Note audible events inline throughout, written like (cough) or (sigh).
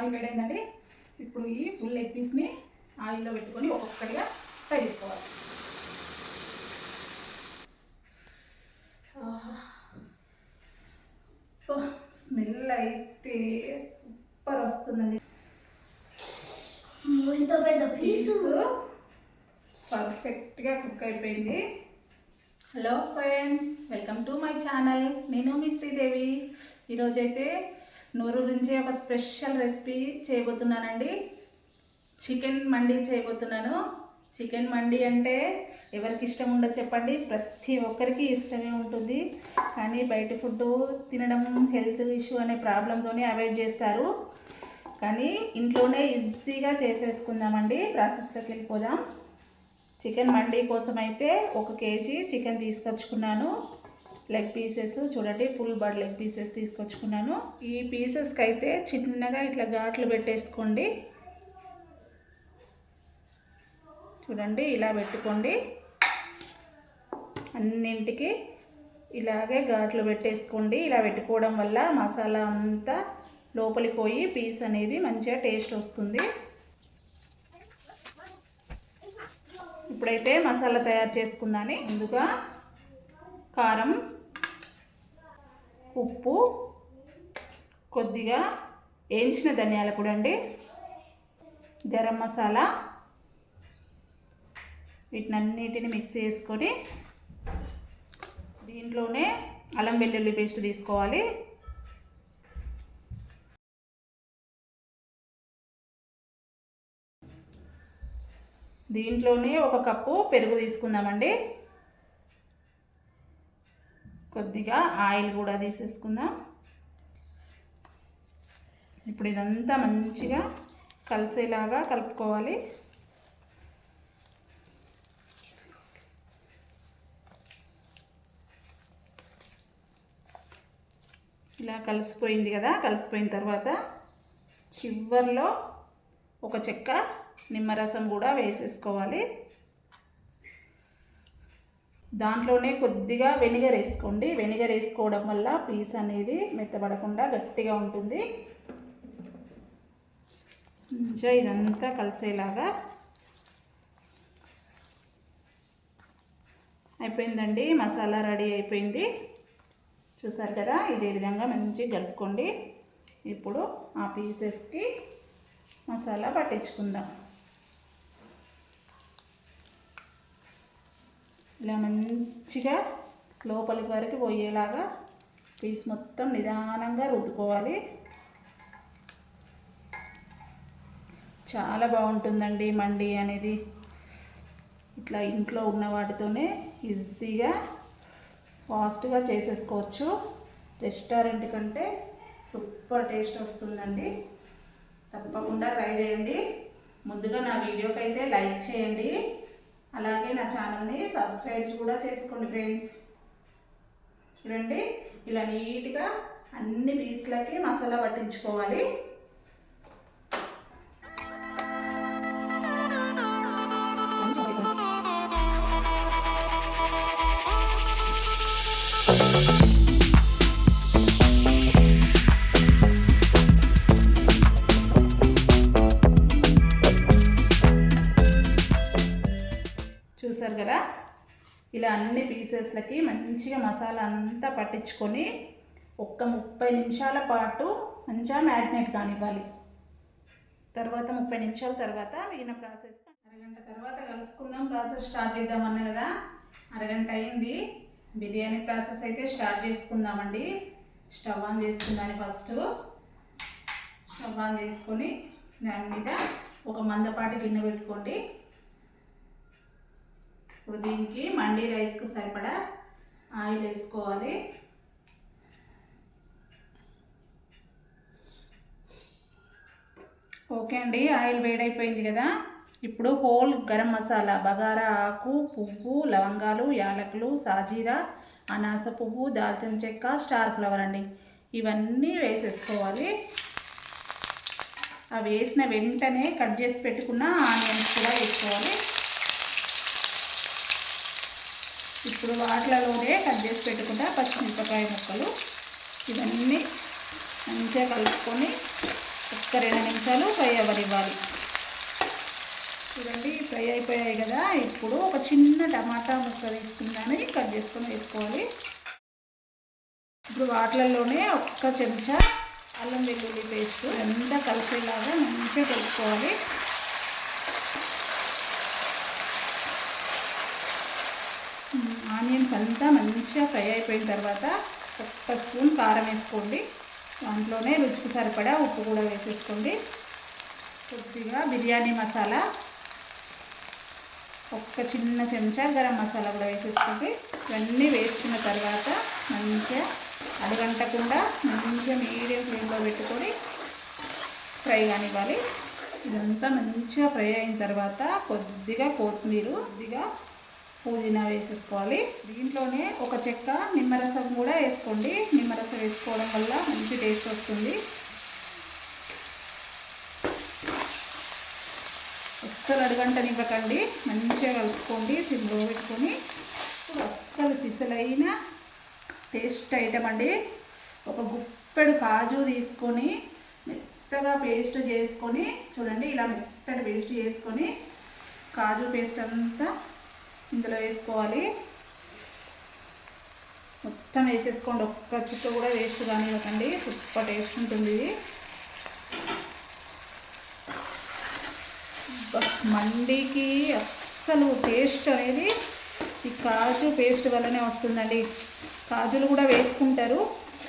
Oil వేడైందండి ఇప్పుడు ఈ ఫుల్ లెగ్ పీస్ని ఆయిల్లో పెట్టుకొని ఒక్కొక్కటిగా ఫ్రై చేసుకోవాలి. స్మెల్ అయితే సూపర్ వస్తుందండి. పీసు. పర్ఫెక్ట్గా కుక్ అయిపోయింది. Hello friends welcome to my channel. నేను మీ శ్రీదేవి. ఈరోజైతే నూరు నుంచి ఒక స్పెషల్ రెసిపీ చేయబోతున్నానండి. చికెన్ మండి చేయబోతున్నాను. చికెన్ మండి అంటే ఎవరికి ఇష్టం ఉండదు చెప్పండి. ప్రతి ఒక్కరికి ఇష్టమే ఉంటుంది. కానీ బయట ఫుడ్ తినడం హెల్త్ ఇష్యూ అనే ప్రాబ్లంతోనే అవాయిడ్ చేస్తారు. కానీ ఇంట్లోనే ఈజీగా చేసేసుకుందామండి. ప్రాసెస్లోకి వెళ్ళిపోదాం. చికెన్ మండీ కోసం అయితే ఒక కేజీ చికెన్ తీసుకొచ్చుకున్నాను. లెగ్ పీసెస్ చూడండి ఫుల్ బర్డ్ లెగ్ పీసెస్ తీసుకొచ్చుకున్నాను. ఈ పీసెస్కి అయితే చిన్నగా ఇట్లా ఘాట్లు పెట్టేసుకోండి. చూడండి ఇలా పెట్టుకోండి. అన్నింటికి ఇలాగే ఘాట్లు పెట్టేసుకోండి. ఇలా పెట్టుకోవడం వల్ల మసాలా అంతా లోపలికి పోయి పీస్ అనేది మంచిగా టేస్ట్ వస్తుంది. ఇప్పుడైతే మసాలా తయారు చేసుకున్నాను. ముందుగా కారం ఉప్పు కొద్దిగా వేయించిన ధనియాల పొడి అండి. గరం మసాలా. వీటినన్నిటిని మిక్స్ చేసుకొని దీంట్లోనే అల్లం వెల్లుల్లి పేస్ట్ తీసుకోవాలి. దీంట్లోనే ఒక కప్పు పెరుగు తీసుకుందామండి. కొద్దిగా ఆయిల్ కూడా తీసేసుకుందాం. ఇప్పుడు ఇదంతా మంచిగా కలిసేలాగా కలుపుకోవాలి. ఇలా కలిసిపోయింది కదా కలిసిపోయిన తర్వాత చివర్లో ఒక చెక్క నిమ్మరసం కూడా వేసేసుకోవాలి. దాంట్లోనే కొద్దిగా వెనిగర్ వేసుకోండి. వెనిగర్ వేసుకోవడం వల్ల పీస్ అనేది మెత్తబడకుండా గట్టిగా ఉంటుంది. మంచిగా ఇదంతా కలిసేలాగా అయిపోయిందండి. మసాలా రెడీ అయిపోయింది. చూసారు కదా ఇదే విధంగా మంచిగా కలుపుకోండి. ఇప్పుడు ఆ పీసెస్కి మసాలా పట్టించుకుందాం. ఇలా మంచిగా లోపలికి వరకు పోయేలాగా పీస్ మొత్తం నిదానంగా రుద్దుకోవాలి. చాలా బాగుంటుందండి మండి అనేది. ఇట్లా ఇంట్లో ఉన్న వాటితోనే ఈజీగా ఫాస్ట్గా చేసేసుకోవచ్చు. రెస్టారెంట్ కంటే సూపర్ టేస్ట్ వస్తుందండి. తప్పకుండా ట్రై చేయండి. ముందుగా నా వీడియోకి అయితే లైక్ చేయండి. అలాగే నా ఛానల్ని సబ్స్క్రైబ్ కూడా చేసుకోండి ఫ్రెండ్స్. చూడండి ఇలా నీట్గా అన్ని పీస్లకి మసాలా పట్టించుకోవాలి. కదా? ఇలా అన్ని పీసెస్లకి మంచిగా మసాలా అంతా పట్టించుకొని ఒక్క ముప్పై నిమిషాల పాటు మంచిగా మ్యారినేట్ కానివ్వాలి. తర్వాత ముప్పై నిమిషాల తర్వాత మిగిలిన ప్రాసెస్ అరగంట తర్వాత కలుసుకుందాం. ప్రాసెస్ స్టార్ట్ చేద్దామన్నా కదా? అరగంట అయింది. బిర్యానీ ప్రాసెస్ అయితే స్టార్ట్ చేసుకుందామండి. స్టవ్ ఆన్ చేసుకుందాని ఫస్ట్ స్టవ్ ఆన్ చేసుకొని దాని మీద ఒక మందపాటి గిన్నె పెట్టుకోండి. ఇప్పుడు దీనికి మండీ రైస్కి సరిపడా ఆయిల్ వేసుకోవాలి. ఓకే అండి ఆయిల్ వేడైపోయింది కదా. ఇప్పుడు హోల్ గరం మసాలా బగారా ఆకు పువ్వు లవంగాలు యాలకులు సాజీరా అనాస పువ్వు దాల్చిన చెక్క స్టార్ ఫ్లవర్ అండి. ఇవన్నీ వేసేసుకోవాలి. అవి వేసిన వెంటనే కట్ చేసి పెట్టుకున్న ఆనియన్స్ కూడా వేసుకోవాలి. ఇప్పుడు వాటిలలోనే కట్ చేసి పెట్టుకుంటా పచ్చిమిరపకాయ ముక్కలు. ఇవన్నీ మంచిగా కలుపుకొని ఒక్క రెండు నిమిషాలు ఫ్రై అవ్వనివ్వాలి. చూడండి ఫ్రై అయిపోయాయి కదా. ఇప్పుడు ఒక చిన్న టమాటా ముక్క తీసుకుందాని కట్ చేసుకొని వేసుకోవాలి. ఇప్పుడు వాటిలలోనే ఒక్క చెంచా అల్లం వెల్లుల్లి పేస్ట్ అంతా కలిసేలాగా మంచిగా కలుపుకోవాలి. ఆనియన్స్ అంతా మంచిగా ఫ్రై అయిపోయిన తర్వాత ఒక్క స్పూన్ కారం వేసుకోండి. దాంట్లోనే రుచికి సరిపడా ఉప్పు కూడా వేసేసుకోండి. కొద్దిగా బిర్యానీ మసాలా ఒక్క చిన్న చెంచా గరం మసాలా కూడా వేసేసుకోండి. ఇవన్నీ వేసుకున్న తర్వాత మంచిగా అడగంటకుండా మంచిగా మీడియం ఫ్లేమ్లో పెట్టుకొని ఫ్రై కానివ్వాలి. ఇదంతా మంచిగా ఫ్రై అయిన తర్వాత కొద్దిగా కొత్తిమీర కొద్దిగా పుదీనా వేసేసుకోవాలి. దీంట్లోనే ఒక చెక్క నిమ్మరసం కూడా వేసుకోండి. నిమ్మరసం వేసుకోవడం వల్ల మంచి టేస్ట్ వస్తుంది. అస్సలు అడుగంటనివ్వకండి మంచిగా కలుపుకోండి సిమ్లో పెట్టుకొని. అస్సలు సిసలైన టేస్ట్ ఐటమ్ అండి. ఒక గుప్పెడు కాజు తీసుకొని మెత్తగా పేస్ట్ చేసుకొని చూడండి ఇలా మెత్తటి పేస్ట్ చేసుకొని కాజు పేస్ట్ అంతా ఇందులో వేసుకోవాలి. మొత్తం వేసేసుకోండి. ఒక్క చుక్క కూడా వేస్ట్ కానివ్వకండి. సూపర్ టేస్ట్ ఉంటుంది ఇది. మండికి అస్సలు టేస్ట్ అనేది ఈ కాజు పేస్ట్ వల్లనే వస్తుందండి. కాజులు కూడా వేసుకుంటారు.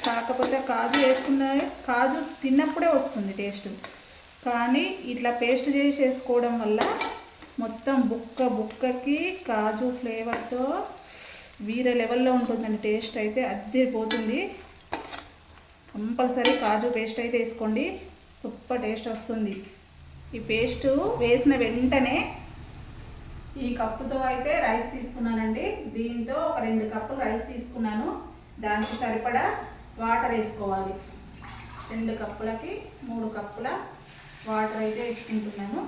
కాకపోతే కాజు వేసుకున్న కాజు తిన్నప్పుడే వస్తుంది టేస్ట్. కానీ ఇట్లా పేస్ట్ చేసి వేసుకోవడం వల్ల మొత్తం బుక్క బుక్కకి కాజు ఫ్లేవర్తో వీరే లెవెల్లో ఉంటుందండి టేస్ట్ అయితే అద్దరిపోతుంది. కంపల్సరీ కాజు పేస్ట్ అయితే వేసుకోండి సూపర్ టేస్ట్ వస్తుంది. ఈ పేస్ట్ వేసిన వెంటనే ఈ కప్పుతో అయితే రైస్ తీసుకున్నానండి. దీంతో ఒక రెండు కప్పులు రైస్ తీసుకున్నాను. దానికి సరిపడా వాటర్ వేసుకోవాలి. రెండు కప్పులకి మూడు కప్పుల వాటర్ అయితే వేసుకుంటున్నాను.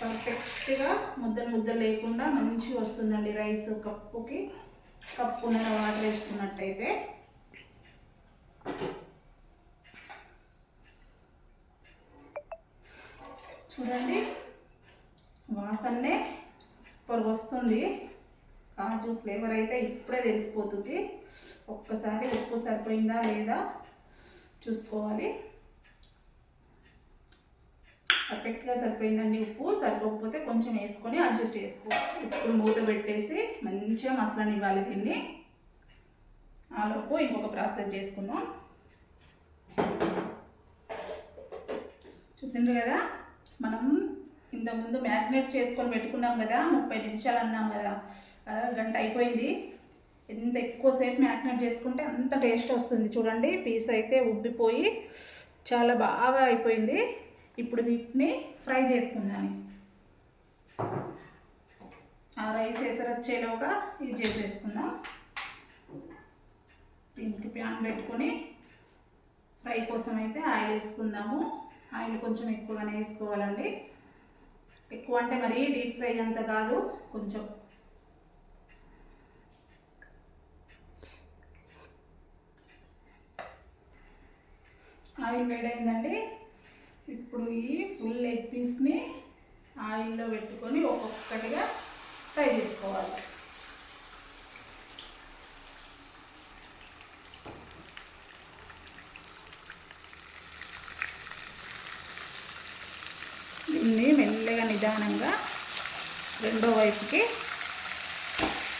పర్ఫెక్ట్గా ముద్దలు ముద్దలు లేకుండా మంచిగా వస్తుందండి రైస్ కప్పుకి. కప్పున వాటర్ వేసుకున్నట్టయితే. చూడండి వాసన్నే సూపర్ వస్తుంది. కాజు ఫ్లేవర్ అయితే ఇప్పుడే తెలిసిపోతుంది. ఒక్కసారి ఉప్పు సరిపోయిందా లేదా చూసుకోవాలి. పర్ఫెక్ట్గా సరిపోయిందండి ఉప్పు. సరిపోకపోతే కొంచెం వేసుకొని అడ్జస్ట్ చేసుకోవాలి ఇప్పుడు మూత పెట్టేసి మంచిగా మసాలాని ఇవ్వాలి దీన్ని. ఆలోపు ఇంకొక ప్రాసెస్ చేసుకుందాం. చూసిండ్రు కదా? మనం ఇంతకుముందు మ్యాగ్నేట్ చేసుకొని పెట్టుకున్నాం కదా ముప్పై నిమిషాలు అన్నాం కదా. గంట అయిపోయింది. ఎంత ఎక్కువసేపు మ్యాగ్నేట్ చేసుకుంటే అంత టేస్ట్ వస్తుంది. చూడండి పీస్ అయితే ఉబ్బిపోయి చాలా బాగా అయిపోయింది. ఇప్పుడు వీటిని ఫ్రై చేసుకుందాం. ఆ రైస్ ఎసరొచ్చేలోగా ఇది చేసేసుకుందాం. దీనికి ప్యాన్ పెట్టుకొని ఫ్రై కోసం అయితే ఆయిల్ వేసుకుందాము. ఆయిల్ కొంచెం ఎక్కువగానే వేసుకోవాలండి. ఎక్కువ అంటే మరీ డీప్ ఫ్రై అంత కాదు కొంచెం. ఆయిల్ వేడైందండి. ఇప్పుడు ఈ ఫుల్ లెగ్ పీస్ని ఆయిల్లో పెట్టుకొని ఒక్కొక్కటిగా ఫ్రై చేసుకోవాలి. దీన్ని మెల్లగా నిదానంగా రెండో వైపుకి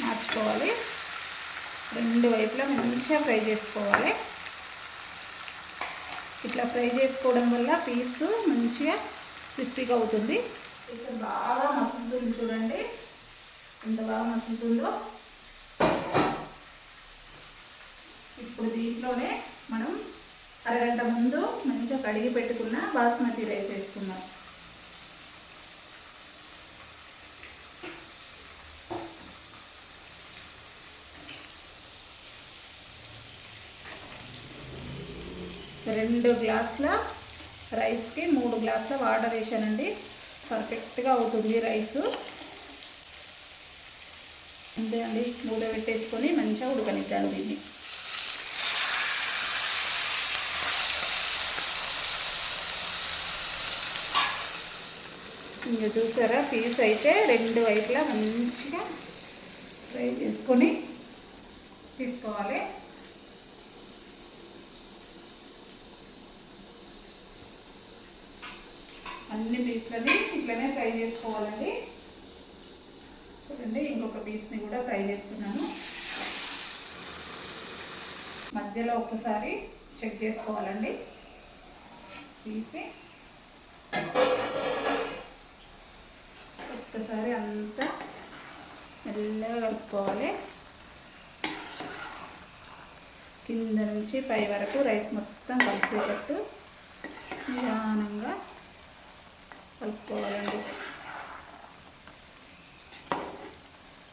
మార్చుకోవాలి. రెండు వైపులా మంచిగా ఫ్రై చేసుకోవాలి. ఇట్లా ఫ్రై చేసుకోవడం వల్ల పీస్ మంచిగా క్రిస్పీగా అవుతుంది. ఇక్కడ బాగా మసులుతుంది చూడండి. ఎంత బాగా మసులుతుందో. ఇప్పుడు దీంట్లోనే మనం అరగంట ముందు మంచిగా కడిగి పెట్టుకున్న బాస్మతి రైస్ వేసుకున్నాం రెండు గ్లాసుల రైస్కి మూడు గ్లాసుల వాటర్ వేసానండి. పర్ఫెక్ట్గా అవుతుంది రైస్. అంతే అండి. మూత పెట్టేసుకొని మంచిగా ఉడకనిద్దాను దీన్ని. ఇంకా చూసారా? పీస్ అయితే రెండు వైపులా మంచిగా ఫ్రై చేసుకొని తీసుకోవాలి. అన్ని పీస్లని ఇట్లనే ఫ్రై చేసుకోవాలండి. చూడండి ఇంకొక పీస్ని కూడా ఫ్రై చేస్తున్నాను. మధ్యలో ఒక్కసారి చెక్ చేసుకోవాలండి. తీసి ఒక్కసారి అంతా మెల్లగా కలుపుకోవాలి కింద నుంచి పై వరకు రైస్ మొత్తం కలిసేటట్టు నిదానంగా కలుపుకోవాలండి.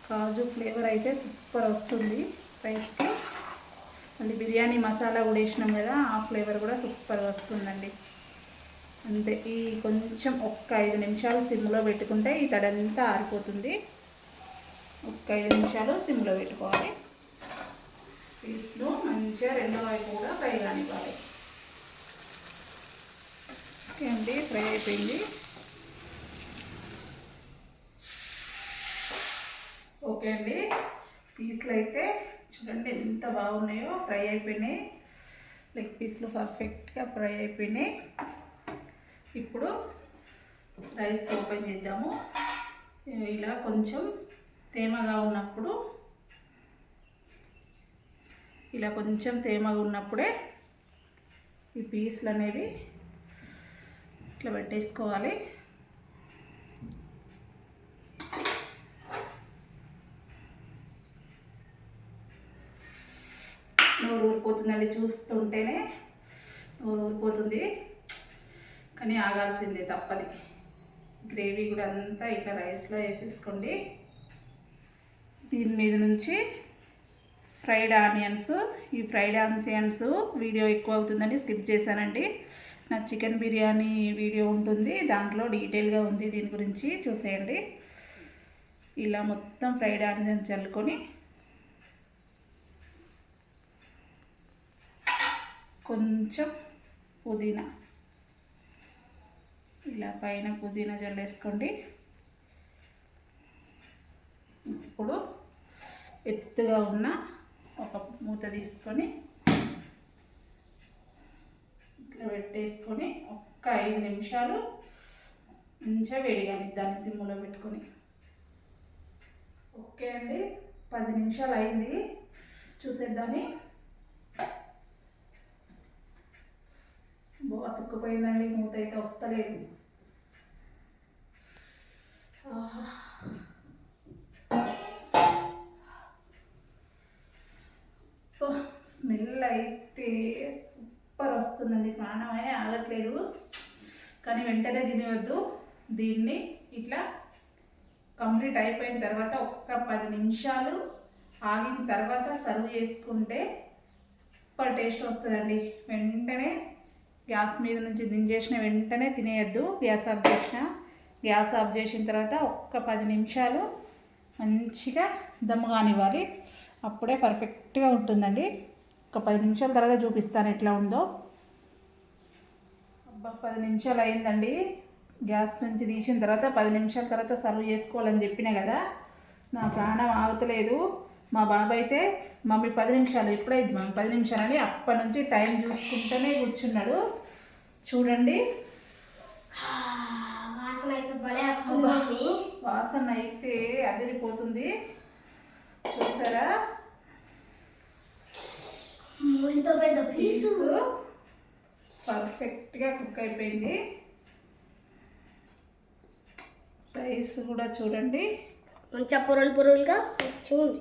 కాజు ఫ్లేవర్ అయితే సూపర్ వస్తుంది రైస్కి. మళ్ళీ బిర్యానీ మసాలా కూడా వేసినాం కదా ఆ ఫ్లేవర్ కూడా సూపర్ వస్తుందండి. అంతే ఈ కొంచెం ఒక్క ఐదు నిమిషాలు సిమ్లో పెట్టుకుంటే ఈ తడంతా ఆరిపోతుంది. ఒక్క ఐదు నిమిషాలు సిమ్లో పెట్టుకోవాలి. పీస్లో మంచిగా రెండో వైపు కూడా ఫ్రై కానివ్వాలి. ఓకే అండి ఫ్రై అయిపోయింది. ఓకే అండి. పీస్లు అయితే చూడండి ఎంత బాగున్నాయో. ఫ్రై అయిపోయినాయి. లెగ్ పీస్లు పర్ఫెక్ట్గా ఫ్రై అయిపోయినాయి. ఇప్పుడు రైస్ ఓపెన్ చేద్దాము. ఇలా కొంచెం తేమగా ఉన్నప్పుడు ఇలా కొంచెం తేమగా ఉన్నప్పుడే ఈ పీస్లు అనేవి ఇట్లా పెట్టేసుకోవాలి. నోరు చూస్తుంటేనే ఊరిపోతుంది. కానీ ఆగాల్సిందే తప్పది. గ్రేవీ కూడా అంతా ఇట్లా రైస్లో వేసేసుకోండి. దీని మీద నుంచి ఫ్రైడ్ ఆనియన్స్ ఈ ఫ్రైడ్ ఆనియన్స్ వీడియో ఎక్కువ అవుతుందని స్కిప్ చేశానండి. నా చికెన్ బిర్యానీ వీడియో ఉంటుంది. దాంట్లో డీటెయిల్గా ఉంది దీని గురించి. చూసేయండి. ఇలా మొత్తం ఫ్రైడ్ ఆనియన్స్ చల్లుకొని కొంచెం పుదీనా. ఇలా పైన పుదీనా జల్లేసుకోండి ఇప్పుడు ఎత్తుగా ఉన్న ఒక మూత తీసుకొని ఇట్లా పెట్టేసుకొని ఒక్క ఐదు నిమిషాలు మంచిగా వేడిగాని దాన్ని సిమ్లో పెట్టుకొని. ఓకే అండి. పది నిమిషాలు అయింది. చూసేద్దాన్ని అతుక్కుపోయిందండి మూత అయితే వస్తలేదు స్మెల్ అయితే సూపర్ వస్తుందండి. ప్రాణమే ఆగట్లేదు. కానీ వెంటనే తినవద్దు దీన్ని ఇట్లా కంప్లీట్ అయిపోయిన తర్వాత ఒక్క పది నిమిషాలు ఆగిన తర్వాత సర్వ్ చేసుకుంటే సూపర్ టేస్ట్ వస్తుందండి. వెంటనే గ్యాస్ మీద నుంచి దించేసిన వెంటనే తినేయద్దు. గ్యాస్ ఆఫ్ చేసిన గ్యాస్ ఆఫ్ చేసిన తర్వాత ఒక్క పది నిమిషాలు మంచిగా దమ్ము కానివ్వాలి. అప్పుడే పర్ఫెక్ట్గా ఉంటుందండి. ఒక పది నిమిషాల తర్వాత చూపిస్తాను ఎట్లా ఉందో. అబ్బా పది నిమిషాలు అయిందండి. గ్యాస్ నుంచి తీసిన తర్వాత పది నిమిషాల తర్వాత సర్వ్ చేసుకోవాలని చెప్పిన కదా నా ప్రాణం ఆగుతలేదు. మా బాబు అయితే మమ్మీ పది నిమిషాలు ఇప్పుడైంది మమ్మీ పది నిమిషాలని అప్పటి నుంచి టైం చూసుకుంటూనే కూర్చున్నాడు. చూడండి. (sighs) వాసన అయితే అదిరిపోతుంది. చూసారా? ఇంత పెద్ద పీసు. పీసు పర్ఫెక్ట్గా కుక్ అయిపోయింది. రైస్ కూడా చూడండి. మంచిగా పొరలు పొరలుగా చూడండి.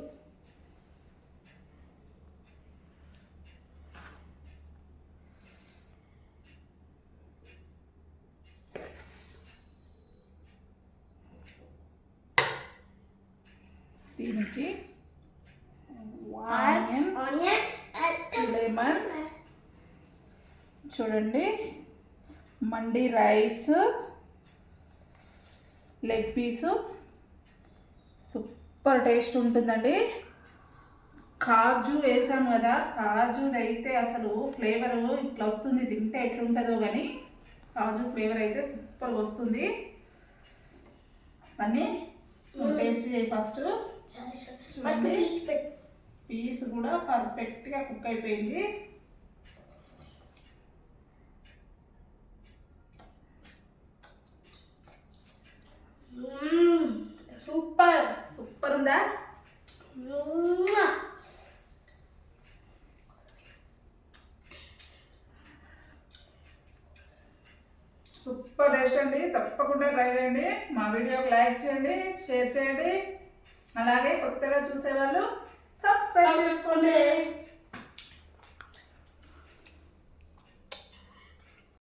చూడండి. మండి rice leg piece. Super taste ఉంటుందండి. కాజు వేసాం కదా కాజుది అయితే అసలు ఫ్లేవర్ ఇట్లా వస్తుంది తింటే ఎట్లా ఉంటుందో కానీ కాజు ఫ్లేవర్ అయితే సూపర్ వస్తుంది. అన్నీ టేస్ట్ చేయి ఫస్ట్. పీస్ కూడా పర్ఫెక్ట్గా కుక్ అయిపోయింది మ్మ్. సూపర్ సూపర్ ఉందా సూపర్ టేస్ట్ అండి. తప్పకుండా ట్రై చేయండి. మా వీడియోకి లైక్ చేయండి షేర్ చేయండి. అలాగే కొత్తగా చూసేవాళ్ళు సబ్స్క్రైబ్ చేసుకోండి.